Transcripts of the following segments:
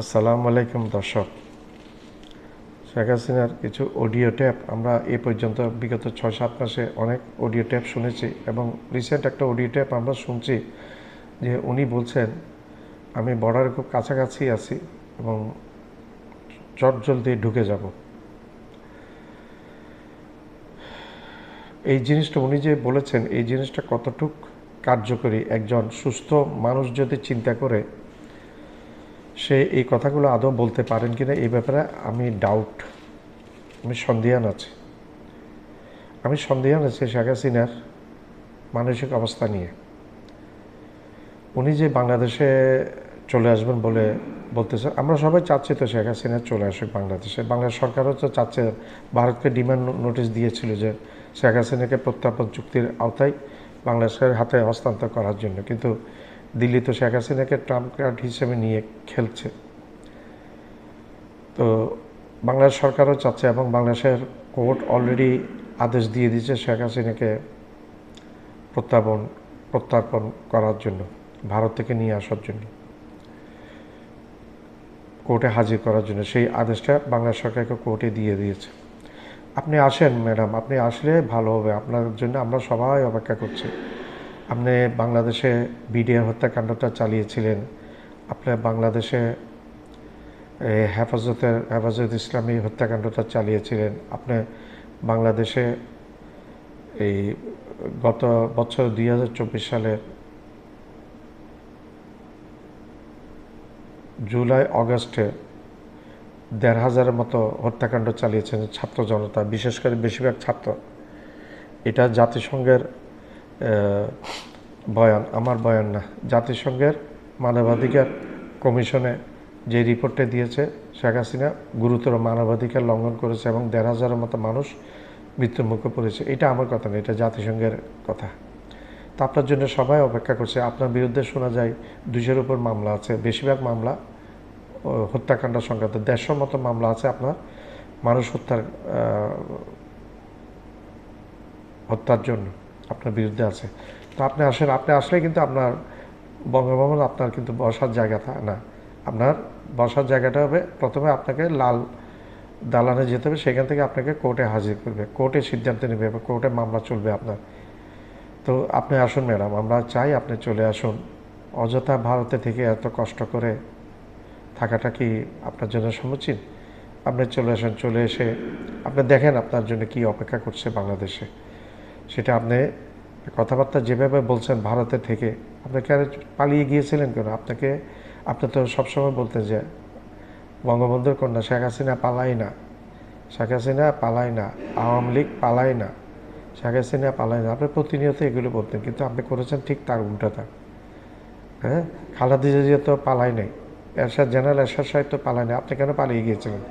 আসসালামু আলাইকুম দর্শক। শেখ হাসিনার কিছু অডিও ট্যাপ। আমরা এ পর্যন্ত বিগত ছয় সাত মাসে অনেক অডিও ট্যাপ শুনেছি এবং রিসেন্ট একটা অডিও ট্যাপ আমরা শুনছি যে উনি বলছেন, আমি বর্ডারে খুব কাছাকাছি আছি এবং চট জলদি ঢুকে যাব। এই জিনিসটা উনি যে বলেছেন, এই জিনিসটা কতটুক কার্যকরী? একজন সুস্থ মানুষ যদি চিন্তা করে সে এই কথাগুলো আদৌ বলতে পারেন কিনা, এই ব্যাপারে আমি ডাউট আমি সন্দেহান আছি। আমি সন্দেহান আছি শেখ হাসিনার মানসিক অবস্থা নিয়ে। উনি যে বাংলাদেশে চলে আসবেন বলে বলতেছে আমরা সবাই চাচ্ছি তো শেখ হাসিনা চলে আসুক বাংলাদেশে। বাংলাদেশ সরকারও তো চাচ্ছে, ভারতকে ডিমান্ড নোটিশ দিয়েছিল যে শেখ হাসিনাকে প্রত্যাপন চুক্তির আওতায় বাংলাদেশের হাতে হস্তান্তর করার জন্য। কিন্তু দিল্লি তো শেখ হাসিনাকে ট্রাম্প কার্ড হিসেবে নিয়ে খেলছে। তো বাংলাদেশ সরকারও চাচ্ছে এবং বাংলাদেশের কোর্ট অলরেডি আদেশ দিয়ে দিয়েছে শেখ হাসিনাকে প্রত্যাপন প্রত্যার্পণ করার জন্য, ভারত থেকে নিয়ে আসার জন্য, কোর্টে হাজির করার জন্য। সেই আদেশটা বাংলা সরকারকে কোর্টে দিয়ে দিয়েছে। আপনি আসেন, ম্যাডাম, আপনি আসলে ভালো হবে। আপনার জন্য আমরা সবাই অপেক্ষা করছি। আপনি বাংলাদেশে বিডিআর হত্যাকাণ্ডটা চালিয়েছিলেন। আপনি বাংলাদেশে হেফাজতের, হেফাজত ইসলামী হত্যাকাণ্ডটা চালিয়েছিলেন। আপনি বাংলাদেশে এই গত বছর দুই হাজার চব্বিশ সালের জুলাই, অগস্টে দেড় হাজারের মতো হত্যাকাণ্ড চালিয়েছেন ছাত্র জনতা, বিশেষ করে বেশিরভাগ ছাত্র। এটা জাতিসংঘের বয়ান, আমার বয়ান না, জাতিসংঘের মানবাধিকার কমিশনে যে রিপোর্টে দিয়েছে, শেখ হাসিনা গুরুতর মানবাধিকার লঙ্ঘন করেছে এবং দেড় হাজারের মতো মানুষ মৃত্যুর মুখে পড়েছে, এটা আমার কথা না, এটা জাতিসংঘের কথা। তা আপনার জন্য সবাই অপেক্ষা করছে, আপনার বিরুদ্ধে শোনা যায় দুইশোর উপর মামলা আছে, বেশিরভাগ মামলা হত্যাকাণ্ড সংক্রান্ত দেড়শোর মতো মামলা আছে আপনার, মানুষ হত্যার হত্যার জন্য। আপনার বিরুদ্ধে আছে। তো আপনি আসেন, আপনি আসলে কিন্তু আপনার বঙ্গভবন আপনার কিন্তু বসার জায়গা থা- না। আপনার বসার জায়গাটা হবে, প্রথমে আপনাকে লাল দালানে যেতে হবে, সেখান থেকে আপনাকে কোর্টে হাজির করবে। কোর্টে সিদ্ধান্ত নেবে, বা কোর্টে মামলা চলবে আপনার। তো আপনি আসুন ম্যাডাম, আমরা চাই আপনি চলে আসুন। অযথা ভারতে থেকে এত কষ্ট করে থাকাটা কি আপনার জন্য সমুচীন? আপনি চলে আসেন, চলে এসে আপনি দেখেন আপনার জন্য কি অপেক্ষা করছে বাংলাদেশে। সেটা আপনি কথাবার্তা যেভাবে বলছেন ভারতে থেকে, আপনি কেন পালিয়ে গিয়েছিলেন কেন? আপনাকে, আপনি তো সবসময় বলতেন যে বঙ্গবন্ধুর কন্যা শেখ হাসিনা পালাই না, শেখ হাসিনা পালাই না, আওয়ামী লীগ পালাই না, শেখ হাসিনা পালাই না। আপনি প্রতিনিয়ত এগুলো বলতেন, কিন্তু আপনি করেছেন ঠিক তার উল্টাটা। হ্যাঁ? খালাদি জিয়া তো পালাই নাই, এরশাদ জেনারেল এরশাদ সাহেব তো পালাই নাই, আপনি কেন পালিয়ে গিয়েছিলেন?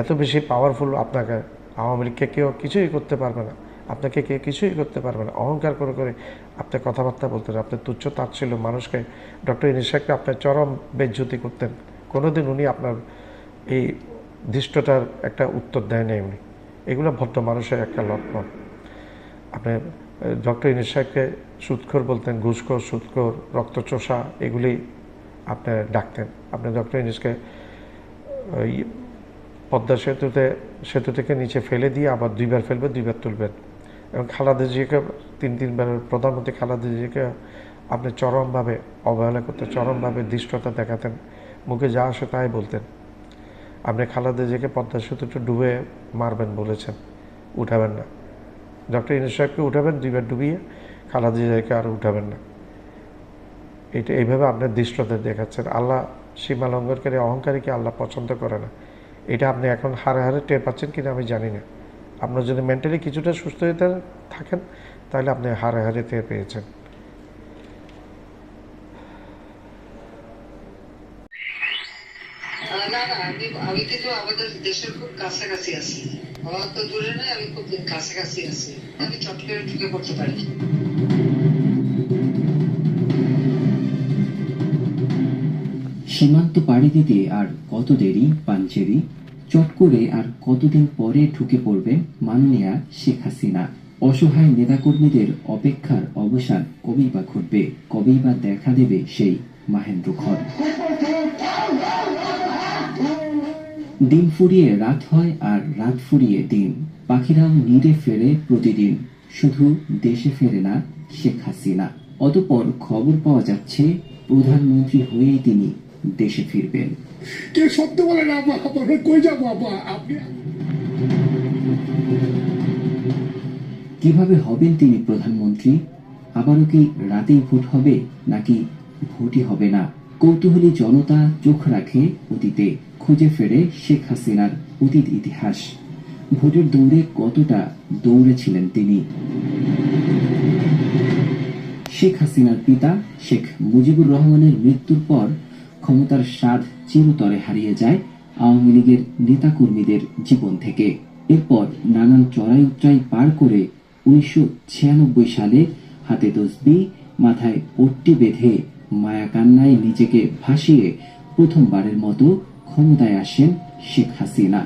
এত বেশি পাওয়ারফুল আপনাকে আওয়ামী লীগকে কেউ কিছুই করতে পারবে না। আপনাকে কেউ কিছুই করতে পারবে না। অহংকার করে করে আপনি কথাবার্তা বলতেন আপনার তুচ্ছ তাচ্ছিল মানুষকে, ডক্টর ইনিসাককে আপনার চরম বেজ্জতি করতেন। কোনোদিন উনি আপনার এই দৃষ্টটার একটা উত্তর দেয় নাই উনি। এগুলো ভদ্র মানুষের একটা লক্ষণ। আপনি ডক্টর সাহেবকে সুৎখোর বলতেন, ঘুষখোর, সুৎখোর, রক্তচোষা, এগুলি আপনি ডাকতেন। আপনি ডক্টর ইনিসকে ওই পদ্মা সেতুতে, সেতু থেকে নিচে ফেলে দিয়ে আবার দুইবার ফেলবেন, দুইবার তুলবেন। এবং খালাদা জিয়াকে তিন তিনবার প্রধানমন্ত্রী খালাদা জিয়াকে আপনি চরমভাবে অবহেলা করতে, চরমভাবে দৃষ্টতা দেখাতেন, মুখে যা আসে তাই বলতেন। আপনি খালাদা জিয়াকে পদ্মা সেতুটা ডুবে মারবেন বলেছেন, উঠাবেন না। ডক্টর ইনুস সাহেবকে উঠাবেন, দুইবার ডুবিয়ে খালাদা জিয়াকে আর উঠাবেন না। এটা এইভাবে আপনার দৃষ্টতা দেখাচ্ছেন। আল্লাহ সীমা লঙ্ঘনকারী অহংকারীকে আল্লাহ পছন্দ করে না? এটা আপনি এখন হারে হারে টের পাচ্ছেন কিনা আমি জানি না। আপনার যদি মেন্টালি কিছুটা সুস্থ হয়ে থাকেন তাহলে আপনি হারে হারে টের পেয়েছেন আহ, না না আমি আমি কিন্তু আমাদের দেশের খুব কাছাকাছি আছি। আমার তো দূরে নয় আমি খুব কাছাকাছি আছি। আমি চট করে ঢুকে পড়তে পারি। সীমান্ত পাড়ি দিতে আর কত দেরি পাঞ্চেরি চট করে আর কতদিন পরে ঢুকে পড়বে মাননীয়া শেখ হাসিনা। অসহায় নেতাকর্মীদের অপেক্ষার অবসান কবেই বা ঘটবে, কবেই বা দেখা দেবে সেই মাহেন্দ্র খন দিন ফুরিয়ে রাত হয় আর রাত ফুরিয়ে দিন। পাখিরাও নিরে ফেরে প্রতিদিন। শুধু দেশে ফেরে না, শেখ হাসিনা। অতপর খবর পাওয়া যাচ্ছে, প্রধানমন্ত্রী হয়েই তিনি দেশে ফিরবেন। কে সত্য বলেন আপা আপা কই যাব আপা আপনি কীভাবে হবেন তিনি, প্রধানমন্ত্রী? আবারও কি রাতেই ভোট হবে, নাকি ভোটই হবে না? কৌতূহলী জনতা চোখ রাখে অতীতে, খুঁজে ফেরে শেখ হাসিনার অতীত ইতিহাস। ভোটের দৌড়ে কতটা দৌড়েছিলেন তিনি? শেখ হাসিনার পিতা শেখ মুজিবুর রহমানের মৃত্যুর পর ক্ষমতার স্বাদ চিরতরে হারিয়ে যায় আওয়ামী লীগের নেতাকর্মীদের জীবন থেকে। এরপর নানান চড়াই উচ্চাই পার করে উনিশশো ছিয়ানব্বই সালে হাতে তসবি, মাথায় পট্টি বেঁধে মায়া কান্নায় নিজেকে ভাসিয়ে প্রথমবারের মতো ক্ষমতায় আসেন শেখ হাসিনা।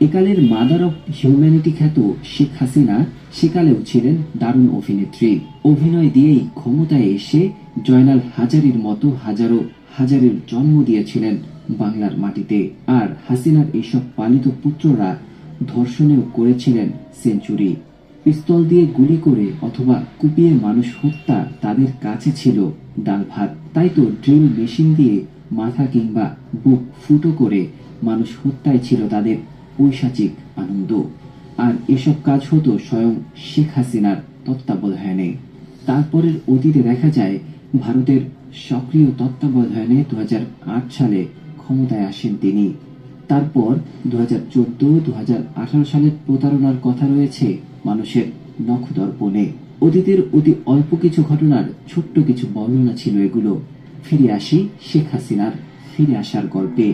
একালের মাদার অফ হিউম্যানিটি খ্যাত শেখ হাসিনা সেকালেও ছিলেন দারুণ অভিনেত্রী। অভিনয় দিয়েই ক্ষমতায় এসে জয়নাল হাজারির মতো হাজারো হাজারের জন্ম দিয়েছিলেন বাংলার মাটিতে। আর হাসিনার এইসব পালিত পুত্ররা ধর্ষণেও করেছিলেন সেঞ্চুরি। পিস্তল দিয়ে গুলি করে অথবা কুপিয়ে মানুষ হত্যা তাদের কাছে ছিল ডাল ভাত। তাই তো ড্রিল মেশিন দিয়ে মাথা কিংবা বুক ফুটো করে মানুষ হত্যায় ছিল তাদের পৈশাচিক আনন্দ। আর এসব কাজ হতো স্বয়ং শেখ হাসিনার তত্ত্বাবধানে। তারপরের অতীতে দেখা যায় ভারতের সক্রিয় তত্ত্বাবধানে দু সালে ক্ষমতায় আসেন তিনি। তারপর দু হাজার চোদ্দ হাজার আঠারো প্রতারণার কথা রয়েছে মানুষের নখদর্পণে। অতীতের অতি অল্প কিছু ঘটনার ছোট্ট কিছু বর্ণনা ছিল এগুলো। ফিরে আসি শেখ হাসিনার ফিরে আসার গল্পে।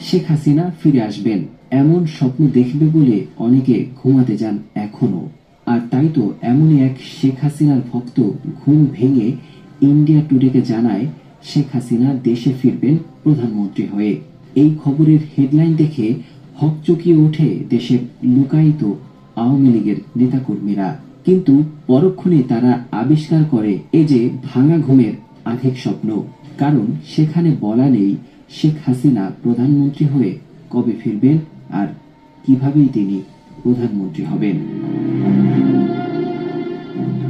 শেখ হাসিনা ফিরে আসবেন, এমন স্বপ্ন দেখবে বলে অনেকে ঘুমাতে যান এখনও আর তাই তো এমনই এক শেখ হাসিনার ভক্ত ঘুম ভেঙে ইন্ডিয়া টুডেকে জানায় শেখ হাসিনা দেশে ফিরবেন প্রধানমন্ত্রী হয়ে। এই খবরের হেডলাইন দেখে হকচকিয়ে ওঠে দেশের লুকায়িত আওয়ামী লীগের নেতাকর্মীরা। কিন্তু পরক্ষণে তারা আবিষ্কার করে এ যে ভাঙা ঘুমের আধেক স্বপ্ন। কারণ সেখানে বলা নেই শেখ হাসিনা প্রধানমন্ত্রী হয়ে কবে ফিরবেন আর কিভাবেই তিনি প্রধানমন্ত্রী হবেন।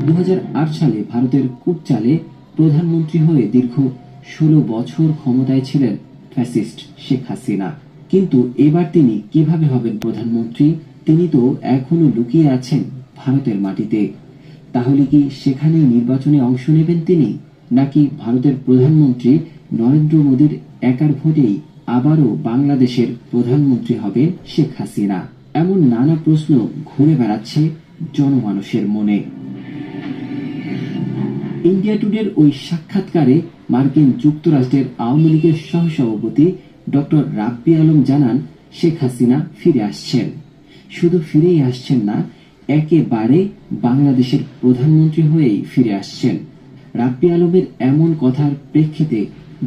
দু হাজার আট সালে ভারতের কুটচালে প্রধানমন্ত্রী হয়ে দীর্ঘ ষোলো বছর ক্ষমতায় ছিলেন ফ্যাসিস্ট শেখ হাসিনা। কিন্তু এবার তিনি কীভাবে হবেন প্রধানমন্ত্রী, তিনি তো এখনও লুকিয়ে আছেন ভারতের মাটিতে। তাহলে কি সেখানে নির্বাচনে অংশ নেবেন তিনি, নাকি ভারতের প্রধানমন্ত্রী নরেন্দ্র মোদীর একার ভোটেই আবারও বাংলাদেশের প্রধানমন্ত্রী হবেন শেখ হাসিনা? এমন নানা প্রশ্ন ঘুরে বেড়াচ্ছে জনমানুষের মনে। ইন্ডিয়া টুডের ওই সাক্ষাৎকারে মার্কিন যুক্তরাষ্ট্রের আওয়ামী লীগের সহসভাপতি ডক্টর রাব্বি আলম জানান, শেখ হাসিনা ফিরে আসছেন। শুধু ফিরেই আসছেন না, একেবারে বাংলাদেশের প্রধানমন্ত্রী হয়েই ফিরে আসছেন। রাব্বি আলমের এমন কথার প্রেক্ষিতে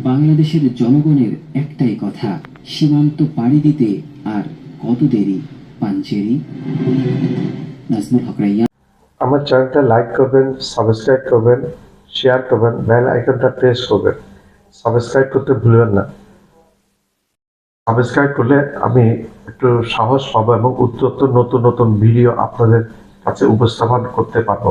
বাংলাদেশের জনগণের একটাই কথা, সীমান্ত পাড়ি দিতে আর কত দেরি পাঞ্চেরি নাজমুল হক আমার চ্যানেলটা লাইক করবেন সাবস্ক্রাইব করবেন শেয়ার করবেন বেল আইকনটা প্রেস করবেন। সাবস্ক্রাইব করতে ভুলবেন না। সাবস্ক্রাইব করলে আমি একটু সাহস পাবো এবং উত্তর নতুন নতুন ভিডিও আপনাদের কাছে উপস্থাপন করতে পারব।